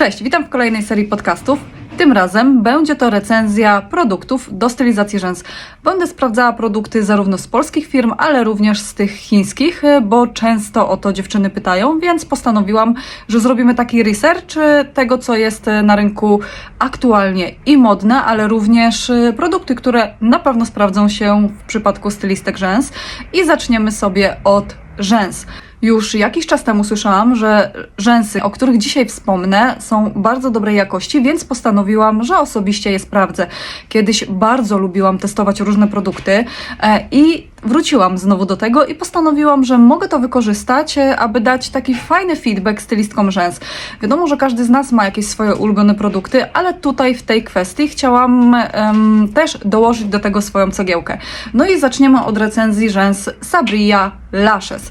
Cześć, witam w kolejnej serii podcastów. Tym razem będzie to recenzja produktów do stylizacji rzęs. Będę sprawdzała produkty zarówno z polskich firm, ale również z tych chińskich, bo często o to dziewczyny pytają, więc postanowiłam, że zrobimy taki research tego, co jest na rynku aktualnie i modne, ale również produkty, które na pewno sprawdzą się w przypadku stylistek rzęs. I zaczniemy sobie od rzęs. Już jakiś czas temu słyszałam, że rzęsy, o których dzisiaj wspomnę, są bardzo dobrej jakości, więc postanowiłam, że osobiście je sprawdzę. Kiedyś bardzo lubiłam testować różne produkty e, i wróciłam znowu do tego i postanowiłam, że mogę to wykorzystać, e, aby dać taki fajny feedback stylistkom rzęs. Wiadomo, że każdy z nas ma jakieś swoje ulubione produkty, ale tutaj w tej kwestii chciałam em, też dołożyć do tego swoją cegiełkę. No i zaczniemy od recenzji rzęs Sabria Lashes.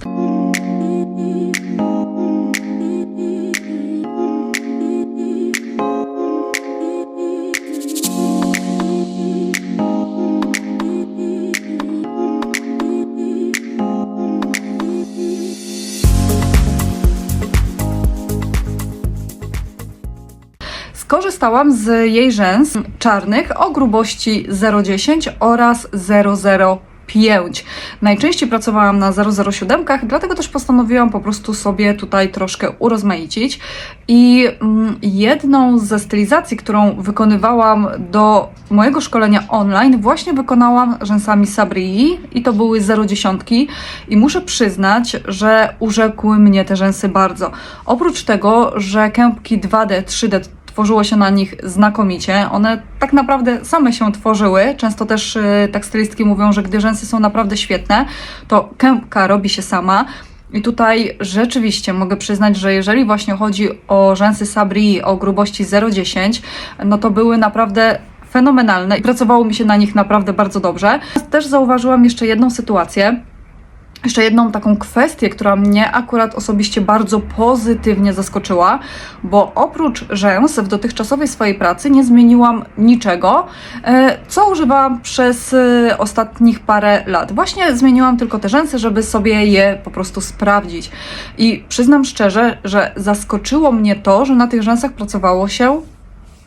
Skorzystałam z jej rzęs czarnych o grubości 0,10 oraz 0,05. Najczęściej pracowałam na 007, dlatego też postanowiłam po prostu sobie tutaj troszkę urozmaicić. I mm, jedną ze stylizacji, którą wykonywałam do mojego szkolenia online, właśnie wykonałam rzęsami Sabrii i to były 0,10 i muszę przyznać, że urzekły mnie te rzęsy bardzo. Oprócz tego, że kępki 2D, 3D tworzyło się na nich znakomicie. One tak naprawdę same się tworzyły. Często też y, tak stylistki mówią, że gdy rzęsy są naprawdę świetne, to kępka robi się sama. I tutaj rzeczywiście mogę przyznać, że jeżeli właśnie chodzi o rzęsy Sabri o grubości 0,10, no to były naprawdę fenomenalne i pracowało mi się na nich naprawdę bardzo dobrze. Też zauważyłam jeszcze jedną sytuację, jeszcze jedną taką kwestię, która mnie akurat osobiście bardzo pozytywnie zaskoczyła, bo oprócz rzęs w dotychczasowej swojej pracy nie zmieniłam niczego, e, co używałam przez e, ostatnich parę lat. Właśnie zmieniłam tylko te rzęsy, żeby sobie je po prostu sprawdzić. I przyznam szczerze, że zaskoczyło mnie to, że na tych rzęsach pracowało się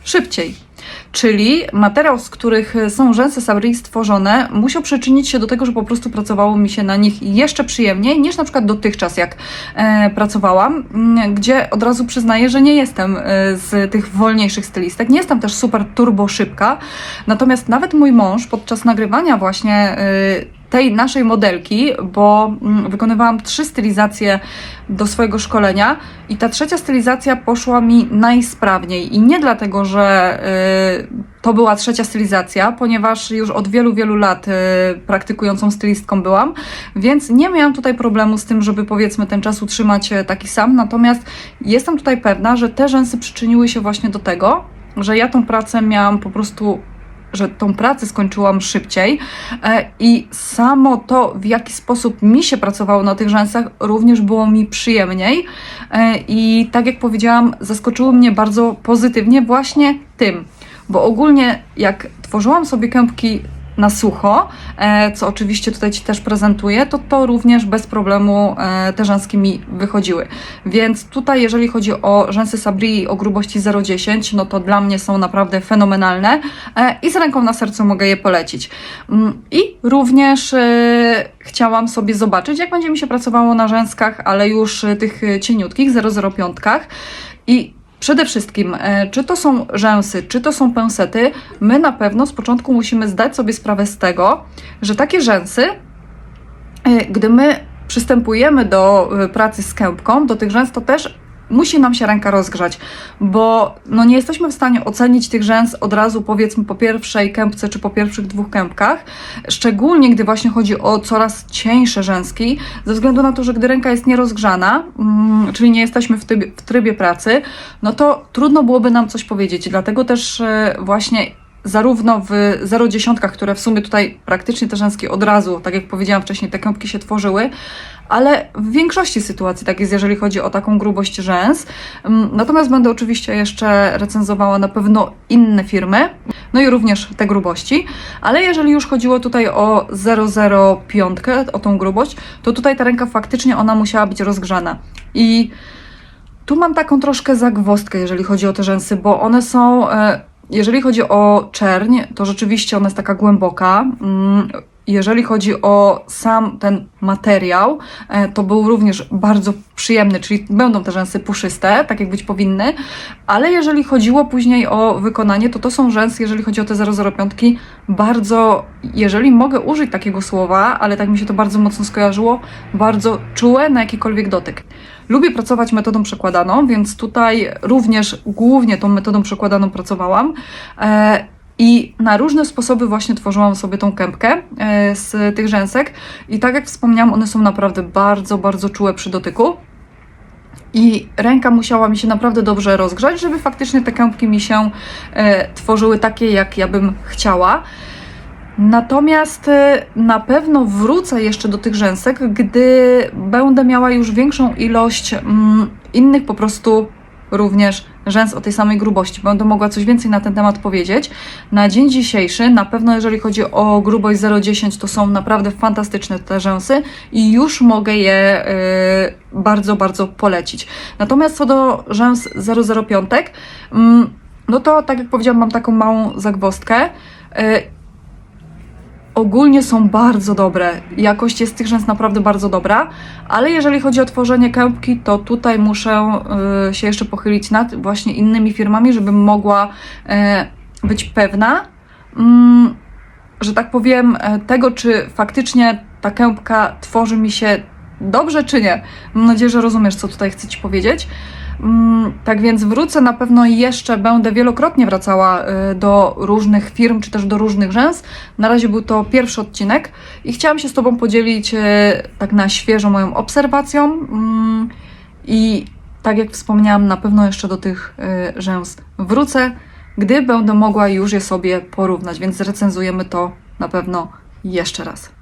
szybciej. Czyli materiał, z których są rzęsy Sabri stworzone, musiał przyczynić się do tego, że po prostu pracowało mi się na nich jeszcze przyjemniej niż na przykład dotychczas, jak e, pracowałam, m, gdzie od razu przyznaję, że nie jestem e, z tych wolniejszych stylistek. Nie jestem też super turbo szybka. Natomiast nawet mój mąż podczas nagrywania właśnie e, tej naszej modelki, bo mm, wykonywałam trzy stylizacje do swojego szkolenia i ta trzecia stylizacja poszła mi najsprawniej. I nie dlatego, że y, to była trzecia stylizacja, ponieważ już od wielu, wielu lat y, praktykującą stylistką byłam, więc nie miałam tutaj problemu z tym, żeby powiedzmy ten czas utrzymać y, taki sam. Natomiast jestem tutaj pewna, że te rzęsy przyczyniły się właśnie do tego, że ja tą pracę miałam po prostu że tą pracę skończyłam szybciej e, i samo to, w jaki sposób mi się pracowało na tych rzęsach, również było mi przyjemniej. E, I tak jak powiedziałam, zaskoczyło mnie bardzo pozytywnie właśnie tym, bo ogólnie jak tworzyłam sobie kępki na sucho, e, co oczywiście tutaj Ci też prezentuję, to to również bez problemu e, te rzęski mi wychodziły. Więc tutaj jeżeli chodzi o rzęsy Sabri o grubości 0,10, no to dla mnie są naprawdę fenomenalne e, i z ręką na sercu mogę je polecić. Mm, I również chciałam sobie zobaczyć, jak będzie mi się pracowało na rzęskach, ale już tych cieniutkich, 0,05 i Przede wszystkim, e, czy to są rzęsy, czy to są pensety, my na pewno z początku musimy zdać sobie sprawę z tego, że takie rzęsy, e, gdy my przystępujemy do e, pracy z kępką, do tych rzęs, to też musi nam się ręka rozgrzać, bo no nie jesteśmy w stanie ocenić tych rzęs od razu powiedzmy po pierwszej kępce czy po pierwszych dwóch kępkach, szczególnie gdy właśnie chodzi o coraz cieńsze rzęski, ze względu na to, że gdy ręka jest nierozgrzana, mm, czyli nie jesteśmy w trybie, w trybie pracy, no to trudno byłoby nam coś powiedzieć, dlatego też e, właśnie zarówno w 0,10, które w sumie tutaj praktycznie te rzęskie od razu, tak jak powiedziałam wcześniej, te kępki się tworzyły, ale w większości sytuacji tak jest, jeżeli chodzi o taką grubość rzęs. Mm, Natomiast będę oczywiście jeszcze recenzowała na pewno inne firmy, no i również te grubości, ale jeżeli już chodziło tutaj o 0,05, o tą grubość, to tutaj ta ręka faktycznie ona musiała być rozgrzana. I Tu mam taką troszkę zagwozdkę, jeżeli chodzi o te rzęsy, bo one są, e, jeżeli chodzi o czerń, to rzeczywiście ona jest taka głęboka. Jeżeli chodzi o sam ten materiał, e, to był również bardzo przyjemny, czyli będą te rzęsy puszyste, tak jak być powinny, ale jeżeli chodziło później o wykonanie, to to są rzęsy, jeżeli chodzi o te 005, bardzo, jeżeli mogę użyć takiego słowa, ale tak mi się to bardzo mocno skojarzyło, bardzo czułe na jakikolwiek dotyk. Lubię pracować metodą przekładaną, więc tutaj również głównie tą metodą przekładaną pracowałam. E, I na różne sposoby właśnie tworzyłam sobie tą kępkę e, z tych rzęsek. I tak jak wspomniałam, one są naprawdę bardzo, bardzo czułe przy dotyku. I ręka musiała mi się naprawdę dobrze rozgrzać, żeby faktycznie te kępki mi się e, tworzyły takie, jak ja bym chciała. Natomiast e, na pewno wrócę jeszcze do tych rzęsek, gdy będę miała już większą ilość mm, innych po prostu również rzęs o tej samej grubości. Będę mogła coś więcej na ten temat powiedzieć. Na dzień dzisiejszy, na pewno jeżeli chodzi o grubość 0,10, to są naprawdę fantastyczne te rzęsy i już mogę je y, bardzo, bardzo polecić. Natomiast co do rzęs 005, mm, no to tak jak powiedziałam, mam taką małą zagwozdkę. Y, ogólnie są bardzo dobre. Jakość jest tych rzęs naprawdę bardzo dobra, ale jeżeli chodzi o tworzenie kępki, to tutaj muszę y, się jeszcze pochylić nad właśnie innymi firmami, żebym mogła y, być pewna, mm, że tak powiem, e, tego, czy faktycznie ta kępka tworzy mi się dobrze, czy nie. Mam nadzieję, że rozumiesz, co tutaj chcę Ci powiedzieć. Mm, Tak więc wrócę na pewno jeszcze, będę wielokrotnie wracała y, do różnych firm, czy też do różnych rzęs. Na razie był to pierwszy odcinek i chciałam się z Tobą podzielić y, tak na świeżo moją obserwacją. Mm, I tak jak wspomniałam, na pewno jeszcze do tych y, rzęs wrócę, gdy będę mogła już je sobie porównać, więc zrecenzujemy to na pewno jeszcze raz.